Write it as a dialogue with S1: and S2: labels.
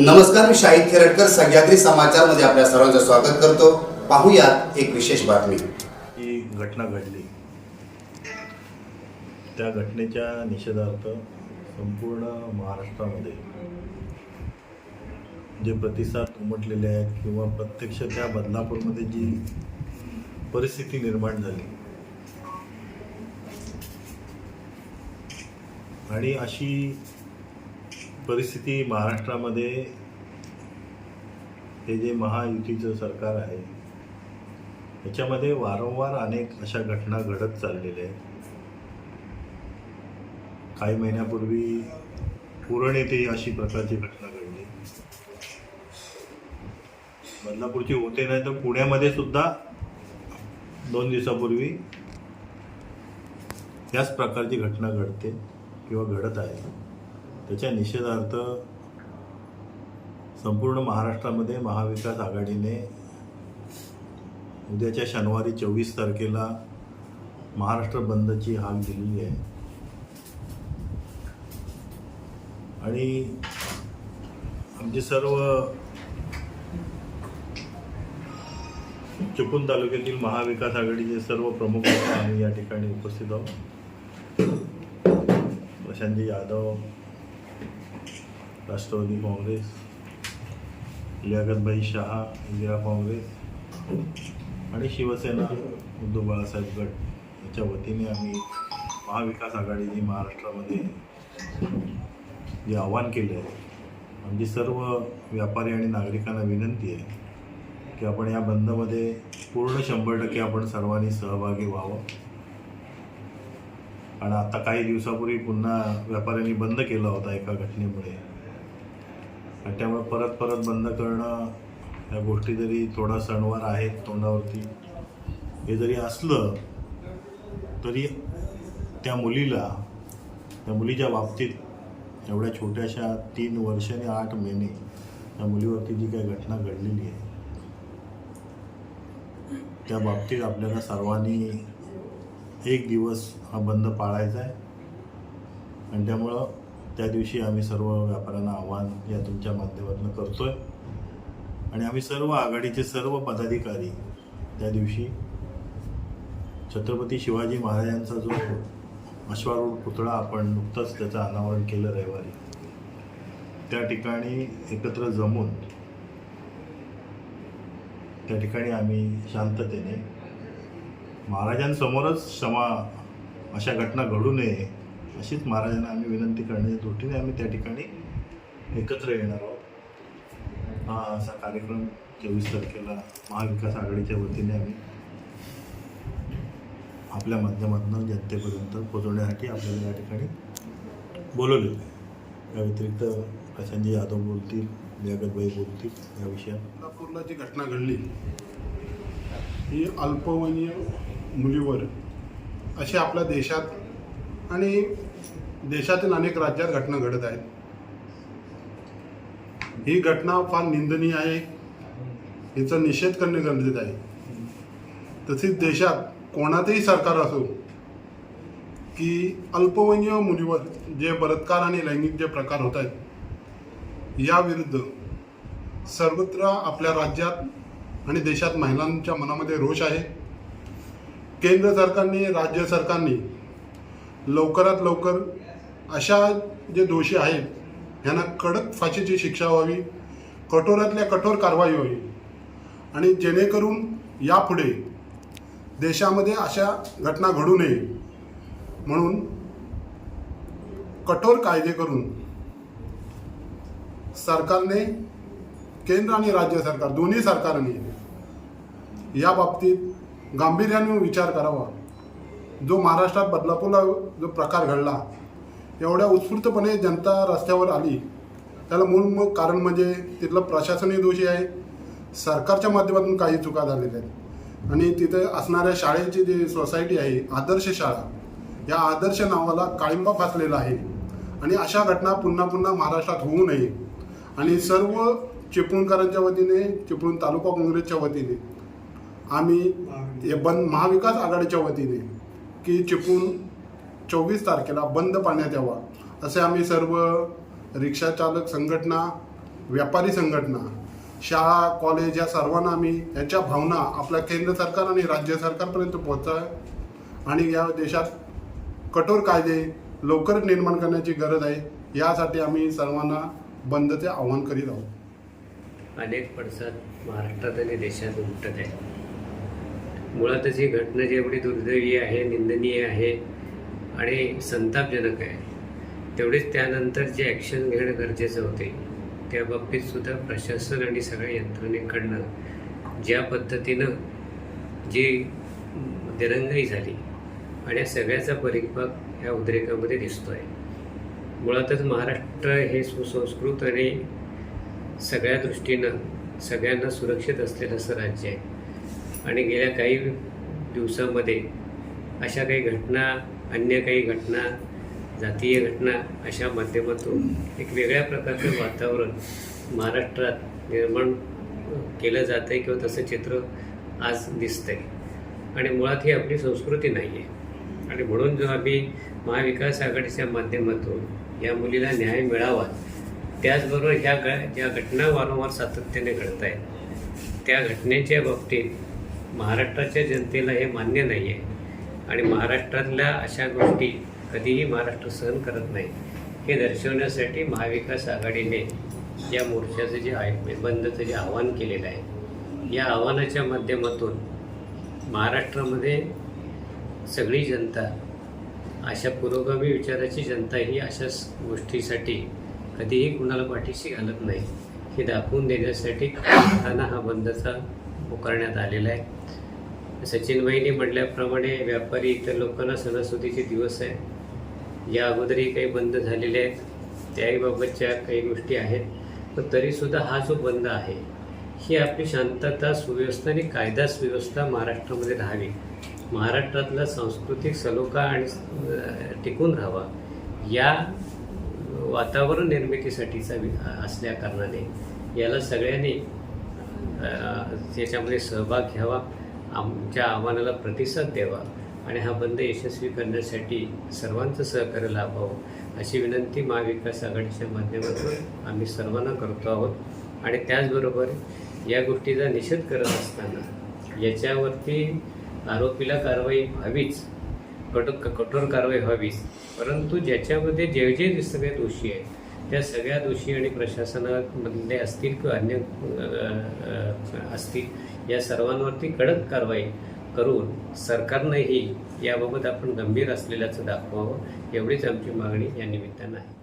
S1: नमस्कार मी शाहिद खेरटकर सह्याद्री समाचारमध्ये आपल्या सर्वांचं स्वागत करतो. पाहूयात एक विशेष बातमी.
S2: ही घटना घडली. त्या घटनेच्या निषेधार्थ संपूर्ण महाराष्ट्रामध्ये जे प्रतिसाद उमटलेले आहेत किंवा प्रत्यक्ष त्या बदलापूरमध्ये जी परिस्थिती निर्माण झाली. आणि अशी परिस्थिती महाराष्ट्रामध्ये हे जे महायुतीचं सरकार आहे याच्यामध्ये वारंवार अनेक अशा घटना घडत चाललेल्या आहेत. काही महिन्यापूर्वी पुरण येथे अशी प्रकारची घटना घडली. बदलापूरची होते नाही तर पुण्यामध्ये सुद्धा दोन दिवसापूर्वी याच प्रकारची घटना घडते किंवा घडत आहे. त्याच्या निषेधार्थ संपूर्ण महाराष्ट्रामध्ये महाविकास आघाडीने उद्याच्या शनिवारी चोवीस तारखेला महाराष्ट्र बंदची हाक दिलेली आहे. आणि आमचे सर्व चिपळूण तालुक्यातील महाविकास आघाडीचे सर्व प्रमुख आम्ही या ठिकाणी उपस्थित आहोत. प्रशांतजी यादव राष्ट्रवादी काँग्रेस लियाकतभाई शहा इंदिरा काँग्रेस आणि शिवसेना उद्धव बाळासाहेब गट याच्या वतीने आम्ही महाविकास आघाडीने महाराष्ट्रामध्ये जे आव्हान केले आहे आमची सर्व व्यापारी आणि नागरिकांना विनंती आहे की आपण या बंदमध्ये पूर्ण शंभर टक्के आपण सर्वांनी सहभागी व्हावं आणि आता काही दिवसापूर्वी पुन्हा व्यापाऱ्यांनी बंद केला होता एका घटनेमुळे आणि त्यामुळे परत परत बंद करणं या गोष्टी जरी थोडा सणवार आहेत तोंडावरती हे जरी असलं तरी त्या मुलीला त्या मुलीच्या बाबतीत एवढ्या छोट्याशा तीन वर्ष आणि आठ महिने त्या मुलीवरती जी काही घटना घडलेली आहे त्या बाबतीत आपल्याला सर्वांनी एक दिवस हा बंद पाळायचा आहे. आणि त्यामुळं त्या दिवशी आम्ही सर्व व्यापाऱ्यांना आव्हान या तुमच्या माध्यमातून करतोय. आणि आम्ही सर्व आघाडीचे सर्व पदाधिकारी त्या दिवशी छत्रपती शिवाजी महाराजांचा जो अश्वारूढ पुतळा आपण नुकतंच त्याचं अनावरण केलं रविवारी त्या ठिकाणी एकत्र जमून त्या ठिकाणी आम्ही शांततेने महाराजांसमोरच क्षमा अशा घटना घडू नये अशीच महाराजांना आम्ही विनंती करण्याच्या दृष्टीने आम्ही त्या ठिकाणी एकत्र येणार आहोत. हा असा कार्यक्रम चोवीस तारखेला महाविकास आघाडीच्या वतीने आम्ही आपल्या माध्यमातून जनतेपर्यंत पोहोचवण्यासाठी आपल्याला या ठिकाणी बोलवलेलं आहे या व्यतिरिक्त प्रशांतजी यादव बोलतील लियाकतबाई बोलतील या विषयात
S3: बदलापूरला जी घटना घडली ही अल्पवयीन मुलीवर अशी आपल्या देशात आणि देशातील अनेक राज्यात घटना घडत आहेत. ही घटना फार निंदनीय आहे. हिचा निषेध करणे गरजेचं आहे. तसेच देशात कोणाचंही सरकार असो की अल्पवयीन मुलीवर जे बलात्कार आणि लैंगिक जे प्रकार होत आहेत याविरुद्ध सर्वत्र आपल्या राज्यात आणि देशात महिलांच्या मनामध्ये रोष आहे. केंद्र सरकारने राज्य सरकारने लवकरात लवकर अशा जे दोषी आहेत ह्यांना कडक फाशीची शिक्षा व्हावी कठोरातल्या कठोर कारवाई व्हावी. आणि जेणेकरून यापुढे देशामध्ये अशा घटना घडू नये. म्हणून कठोर कायदे करून सरकारने केंद्र आणि राज्य सरकार दोन्ही सरकारने याबाबतीत गांभीर्याने विचार करावा. जो महाराष्ट्रात बदलापूरला जो प्रकार घडला एवढ्या उत्स्फूर्तपणे जनता रस्त्यावर आली. त्याला मूळ मग कारण म्हणजे तिथलं प्रशासनही दोषी आहे सरकारच्या माध्यमातून काही चुका झालेल्या आहेत. आणि तिथे असणाऱ्या शाळेची जी सोसायटी आहे आदर्श शाळा या आदर्श नावाला काळिंबा फासलेला आहे. आणि अशा घटना पुन्हा पुन्हा महाराष्ट्रात होऊ नये. आणि सर्व चिपळूणकरांच्या वतीने चिपळूण तालुका काँग्रेसच्या वतीने आम्ही हे बंद महाविकास आघाडीच्या वतीने की चिपळूण चोवीस तारखेला बंद पाळण्यात यावा असे आम्ही सर्व रिक्षा चालक संघटना व्यापारी संघटना शाळा कॉलेज या सर्वांना आम्ही याच्या भावना आपल्या केंद्र सरकार आणि राज्य सरकारपर्यंत पोहोचा आणि या देशात कठोर कायदे लवकर निर्माण करण्याची गरज आहे यासाठी आम्ही सर्वांना बंदचे आवाहन करीत आहोत.
S4: अनेक पडसाद महाराष्ट्रात आणि देशात उमटत आहे मुळातच ही घटना जेवढी दुर्दैवी आहे निंदनीय आहे आणि संतापजनक आहे तेवढीच त्यानंतर जे ॲक्शन घेणं गरजेचं होते त्या बाबतीतसुद्धा प्रशासन आणि सगळ्या यंत्रणेकडनं ज्या पद्धतीनं जी दिरंगाई झाली आणि या सगळ्याचा परिपाक या उद्रेकामध्ये दिसतो आहे मुळातच महाराष्ट्र हे सुसंस्कृत आणि सगळ्या दृष्टीनं सगळ्यांना सुरक्षित असलेलं असं राज्य आहे. आणि गेल्या काही दिवसामध्ये अशा काही घटना अन्य काही घटना जातीय घटना अशा माध्यमातून एक वेगळ्या प्रकारचं वातावरण महाराष्ट्रात निर्माण केलं जातं आहे किंवा तसं चित्र आज दिसतंय. आणि मुळात ही आपली संस्कृती नाही आहे आणि म्हणून जो आम्ही महाविकास आघाडीच्या माध्यमातून या मुलीला न्याय मिळावा त्याचबरोबर ह्या ग ज्या घटना वारंवार सातत्याने घडत आहेत त्या घटनेच्या बाबतीत महाराष्ट्राच्या जनतेला हे मान्य नाही आहे आणि महाराष्ट्रातल्या अशा गोष्टी कधीही महाराष्ट्र सहन करत नाही हे दर्शवण्यासाठी महाविकास आघाडीने या मोर्चाचं जे आहे बंदचं जे आव्हान केलेलं आहे या आव्हानाच्या माध्यमातून महाराष्ट्रामध्ये सगळी जनता अशा पुरोगामी विचाराची जनता ही अशाच गोष्टीसाठी कधीही कुणाला पाठीशी घालत नाही. हे दाखवून देण्यासाठी असताना हा बंदचा पुकारण्यात आलेला आहे. सचिनबाईंनी म्हटल्याप्रमाणे व्यापारी इतर लोकांना सणासुदीचे दिवस आहे. या अगोदरही काही बंद झालेले आहेत. त्याहीबाबतच्या काही गोष्टी आहेत. पण तरीसुद्धा हा जो बंद आहे ही आपली शांतता सुव्यवस्था आणि कायदा सुव्यवस्था महाराष्ट्रामध्ये राहावी. महाराष्ट्रातला सांस्कृतिक सलोखा आणि टिकून राहावा. या वातावरण निर्मितीसाठीचा वि- असल्या कारणाने याला सगळ्यांनी त्याच्यामध्ये सहभाग घ्यावा आमच्या आव्हानाला प्रतिसाद द्यावा आणि हा बंद यशस्वी करण्यासाठी सर्वांचं सहकार्य लाभावं अशी विनंती महाविकास आघाडीच्या माध्यमातून आम्ही सर्वांना करतो आहोत. आणि त्याचबरोबर या गोष्टीचा निषेध करत असताना याच्यावरती आरोपीला कारवाई व्हावीच कठोर कठोर कारवाई व्हावीच परंतु ज्याच्यामध्ये जे जे सगळे दोषी आहेत त्या सगळ्या दोषी आणि प्रशासनामधले असतील किंवा अन्य असतील या सर्वांवरती कडक कारवाई करून सरकारनंही याबाबत आपण गंभीर असलेल्याचं दाखवावं एवढीच आमची मागणी या निमित्तानं आहे.